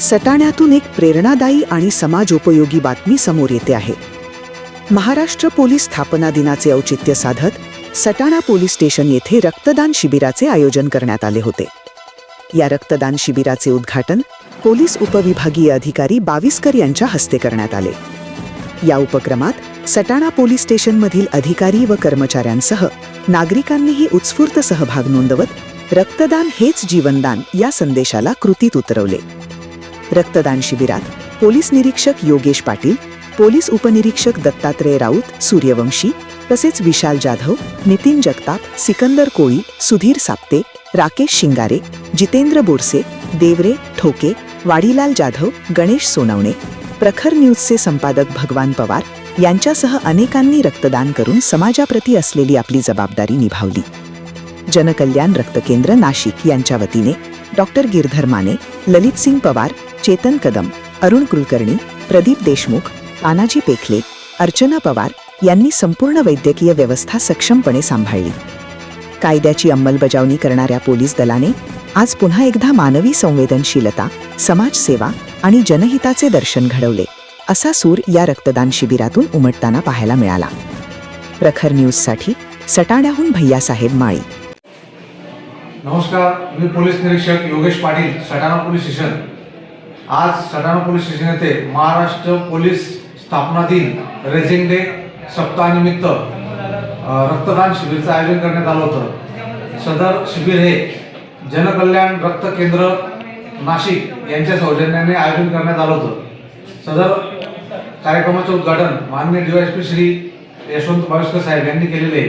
सटाण्यातून एक प्रेरणादायी आणि समाजोपयोगी बातमी समोर येते आहे. महाराष्ट्र पोलीस स्थापना दिनाचे औचित्य साधत सटाणा पोलीस स्टेशन येथे रक्तदान शिबिराचे आयोजन करण्यात आले होते. या रक्तदान शिबिराचे उद्घाटन पोलीस उपविभागीय अधिकारी बाविस्कर यांच्या हस्ते करण्यात आले. या उपक्रमात सटाणा पोलीस स्टेशनमधील अधिकारी व कर्मचाऱ्यांसह नागरिकांनीही उत्स्फूर्त सहभाग नोंदवत रक्तदान हेच जीवनदान या संदेशाला कृतीत उतरवले. रक्तदान शिबिरात पोलीस निरीक्षक योगेश पाटील पोलीस उपनिरीक्षक दत्तात्रय राऊत सूर्यवंशी तसेच विशाल जाधव नितीन जगताप सिकंदर कोळी सुधीर साप्ते राकेश शिंगारे जितेंद्र बोरसे देवरे ठोके वाडीलाल जाधव गणेश सोनवणे. प्रखर न्यूजचे संपादक भगवान पवार यांच्यासह अनेकांनी रक्तदान करून समाजाप्रती असलेली आपली जबाबदारी निभावली. जनकल्याण रक्तकेंद्र नाशिक यांच्या वतीने डॉक्टर गिरधर माने ललितसिंग पवार चेतन कदम अरुण कुलकर्णी प्रदीप देशमुख तानाजी पेखले अर्चना पवार यांनी संपूर्ण वैद्यकीय व्यवस्था सक्षमपणे सांभाळली. कायद्याची अंमलबजावणी करणाऱ्या पोलीस दलाने आज पुन्हा एकदा मानवी संवेदनशीलता समाजसेवा आणि जनहिताचे दर्शन घडवले असा सूर या रक्तदान शिबिरातून उमटताना पाहायला मिळाला. प्रखर न्यूजसाठी सटाण्याहून भैयासाहेब माळी. नमस्कार मी पोलीस निरीक्षक योगेश पाटील सटाणा पोलीस स्टेशन. आज सटाणा पोलीस स्टेशन येथे महाराष्ट्र पोलीस स्थापना दिन रेझिंग डे सप्ताहानिमित्त रक्तदान शिबिरचं आयोजन करण्यात आलं होतं. सदर शिबिर हे जनकल्याण रक्त केंद्र नाशिक यांच्या सौजन्याने आयोजन करण्यात आलं होतं. सदर कार्यक्रमाचं उद्घाटन माननीय डीवायसपी श्री यशवंत बाविस्कर साहेब यांनी केलेले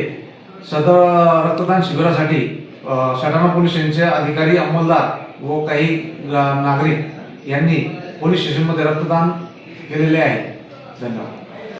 सदर रक्तदान शिबिरासाठी अ, सटाणा पोलीस स्टेशनचे अधिकारी अंमलदार व काही नागरिक यांनी पोलीस स्टेशनमध्ये रक्तदान केलेले आहे. धन्यवाद.